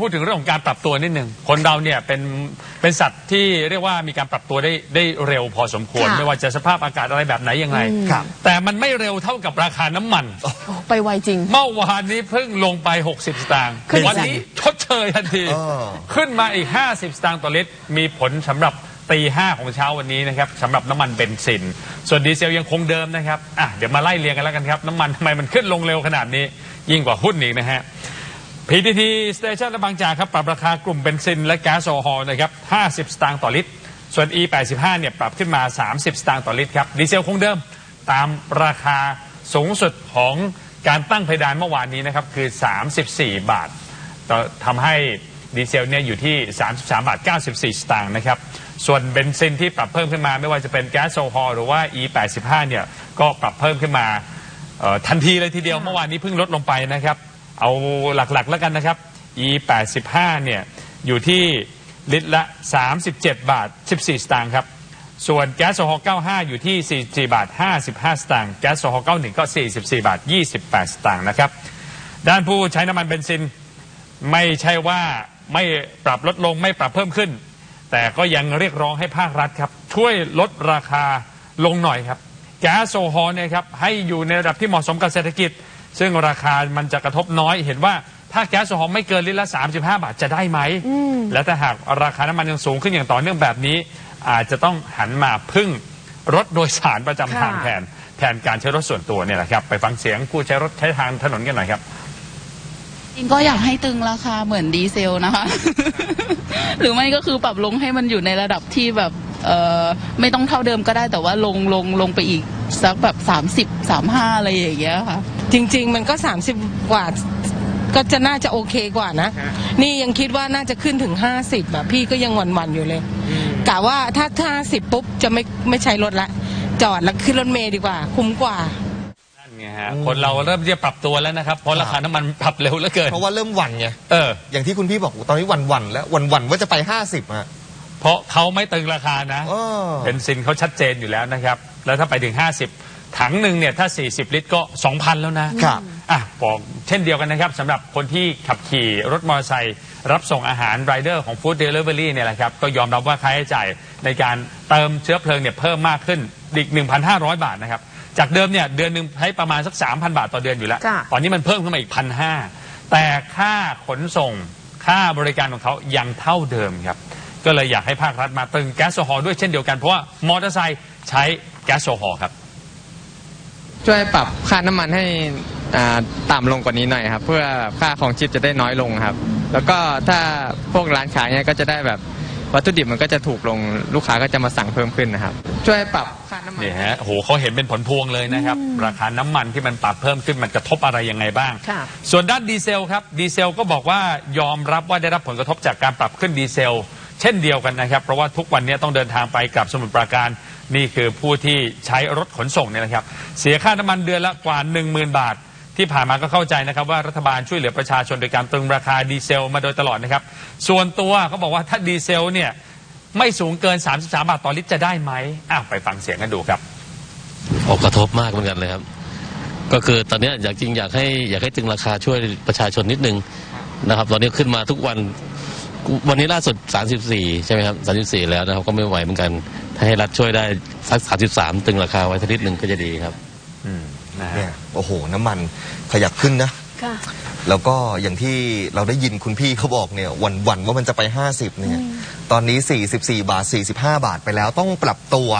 พูดถึงเรื่องของการปรับตัวนิดหนึ่งคนเราเนี่ยเป็นเป็นสัตว์ที่เรียกว่ามีการปรับตัวได้ได้เร็วพอสมควร ค่ะ ไม่ว่าจะสภาพอากาศอะไรแบบไหนยังไงครับแต่มันไม่เร็วเท่ากับราคาน้ำมัน โอ้ไปไวจริง เมื่อวานนี้เพิ่งลงไป 60 สตางค์ขึ้น วันนี้ชดเชยทันที เออ ขึ้นมาอีก 50 สตางค์ต่อลิตร มีผลสำหรับตีห้าของเช้าวันนี้นะครับสำหรับน้ำมันเบนซิน ส่วนดีเซลยังคงเดิมนะครับอะเดี๋ยวมาไล่เรียงกันแล้วกันครับ น้ำมันทำไมมันขึ้นลงเร็วขนาดนี้ ยิ่งกว่าหุ้นอีกนะฮะ PTT Station และบางจากครับปรับราคากลุ่มเบนซินและแก๊สโซฮอล์นะครับ 50 สตางค์ต่อลิตร ส่วน E85 เนี่ยปรับขึ้นมา 30 สตางค์ต่อลิตรครับ ดีเซลคงเดิมตามราคาสูงสุดของการตั้งเพดานเมื่อวานนี้นะครับ คือ 34 บาทต่อทำให้ดีเซลเนี่ยอยู่ที่ 33 บาท 94 สตางค์นะครับ ส่วนเบนซินที่ปรับเพิ่มขึ้นมาไม่ว่าจะเป็นแก๊สโซฮอล์หรือว่า E85 เนี่ยก็ปรับเพิ่มขึ้นมาทันทีเลยทีเดียวเมื่อวานนี้เพิ่งลดลงไปนะครับ เอาหลักๆแล้วกันนะครับ e 8 5 เนี่ยอยู่ที่ลิตรละ 37 บาท 14 สตางค์ครับ ส่วนแก๊สโซฮอล์95 อยู่ที่ 44 บาท 55 สตางค์แก๊สโซฮอล์91 ก็ 44 บาท 28 สตางค์นะครับ ด้านผู้ใช้น้ำมันเบนซินไม่ใช่ว่าไม่ปรับลดลงไม่ปรับเพิ่มขึ้น แต่ก็ยังเรียกร้องให้ภาครัฐครับ ช่วยลดราคาลงหน่อยครับ แก๊สโซฮอล์เนี่ยครับให้อยู่ในระดับที่เหมาะสมกับเศรษฐกิจ ซึ่งราคามันจะกระทบน้อย เห็นว่าถ้าแก๊สโซฮอล์ไม่เกินลิตรละ 35 บาทจะได้ไหม และถ้าหากราคาน้ำมันยังสูงขึ้นอย่างต่อเนื่องแบบนี้ อาจจะต้องหันมาพึ่งรถโดยสารประจำทางค่ะแทนแทนการใช้รถส่วนตัวเนี่ยแหละครับ ไปฟังเสียงผู้ใช้รถใช้ทางถนนกันหน่อยครับ จริงก็อยากให้ตึงราคาเหมือนดีเซลนะคะ หรือไม่ก็คือปรับลงให้มันอยู่ในระดับที่แบบเออ ไม่ต้องเท่าเดิมก็ได้แต่ว่าลงลงลงไปอีกสักแบบสามสิบสามห้าอะไรอย่างเงี้ยค่ะ จริง ๆ มันก็ 30 กว่าก็จะน่าจะโอเคกว่านะ นี่ยังคิดว่าน่าจะขึ้นถึง 50อะพี่ก็ยังหวั่นๆอยู่เลยกะว่าถ้าถ้า50ปุ๊บจะไม่ไม่ใช้รถละ จอดแล้วขึ้นรถเมล์ดีกว่า คุ้มกว่านั่นไงฮะคนเราเริ่มที่จะปรับตัวแล้วนะครับ เพราะราคาน้ำมันปรับเร็วเหลือเกิน เพราะว่าเริ่มหวั่นไงเอออย่างที่คุณพี่บอกตอนนี้หวั่นหวั่นๆแล้วหวั่นหวั่นๆว่าจะไปห้าสิบอะ เพราะเขาไม่ตึงราคานะเออ เบนซินเขาชัดเจนอยู่แล้วนะครับ แล้วถ้าไปถึง 50 ถังหนึ่งเนี่ยถ้า 40 ลิตรก็ 2,000 แล้วนะครับ อะบอกเช่นเดียวกันนะครับสำหรับคนที่ขับขี่รถมอเตอร์ไซค์รับส่งอาหารไรเดอร์ของฟู้ดเดลิเวอรี่เนี่ยแหละครับ ก็ยอมรับว่าค่าใช้จ่ายในการเติมเชื้อเพลิงเนี่ยเพิ่มมากขึ้นอีก 1,500 บาทนะครับ จากเดิมเนี่ยเดือนหนึ่งใช้ประมาณสัก 3,000 บาทต่อเดือนอยู่แล้ว จ้ะ ตอนนี้มันเพิ่มขึ้นมาอีกพันห้าแต่ค่าขนส่งค่าบริการของเขายังเท่าเดิมครับ ก็เลยอยากให้ภาครัฐมาตึงแก๊สโซฮอล์ด้วยเช่นเดียวกัน เพราะว่ามอเตอร์ไซค์ใช้แก๊สโซฮอล์ครับ ช่วยปรับค่าน้ำมันให้อ่าต่ำลงกว่านี้หน่อยครับ เพื่อค่าของชีพจะได้น้อยลงครับ แล้วก็ถ้าพวกร้านขายเนี่ยก็จะได้แบบวัตถุดิบมันก็จะถูกลงลูกค้าก็จะมาสั่งเพิ่มขึ้นนะครับ ช่วยปรับค่าน้ำมันนี่ฮะโหเขาเห็นเป็นผลพวงเลยนะครับ ราคาน้ำมันที่มันปรับเพิ่มขึ้นมันกระทบอะไรยังไงบ้าง ค่ะ ส่วนด้านดีเซลครับ ดีเซลก็บอกว่ายอมรับว่าได้รับผลกระทบจากการปรับขึ้นดีเซล เช่นเดียวกันนะครับ เพราะว่าทุกวันนี้ต้องเดินทางไปกลับสมุทรปราการนี่คือผู้ที่ใช้รถขนส่งเนี่ยนะครับ เสียค่าน้ำมันเดือนละกว่า 10,000 บาท ที่ผ่านมาก็เข้าใจนะครับ ว่ารัฐบาลช่วยเหลือประชาชนโดยการตรึงราคาดีเซลมาโดยตลอดนะครับ ส่วนตัวเขาบอกว่าถ้าดีเซลเนี่ยไม่สูงเกิน 33 บาทต่อลิตรจะได้ไหมอ้าวไปฟังเสียงกันดูครับโอ้กระทบมากเหมือนกันเลยครับ ก็คือตอนนี้อยากจริงอยากให้อยากให้ตึงราคาช่วยประชาชนนิดนึงนะครับ ตอนนี้ขึ้นมาทุกวัน วันนี้ล่าสุด 34 ใช่ไหมครับ 34 แล้วนะครับ ก็ไม่ไหวเหมือนกัน ถ้าให้รัฐช่วยได้สัก 33 ตึงราคาไว้สักนิดนึงก็จะดีครับ อืมนะฮะ เนี่ยโอ้โห น้ำมันขยับขึ้นนะ ค่ะ แล้วก็อย่างที่เราได้ยินคุณพี่เขาบอกเนี่ยหวันหวันๆว่ามันจะไป 50เนี่ยตอนนี้ 44 บาท 45 บาทไปแล้วต้องปรับตัว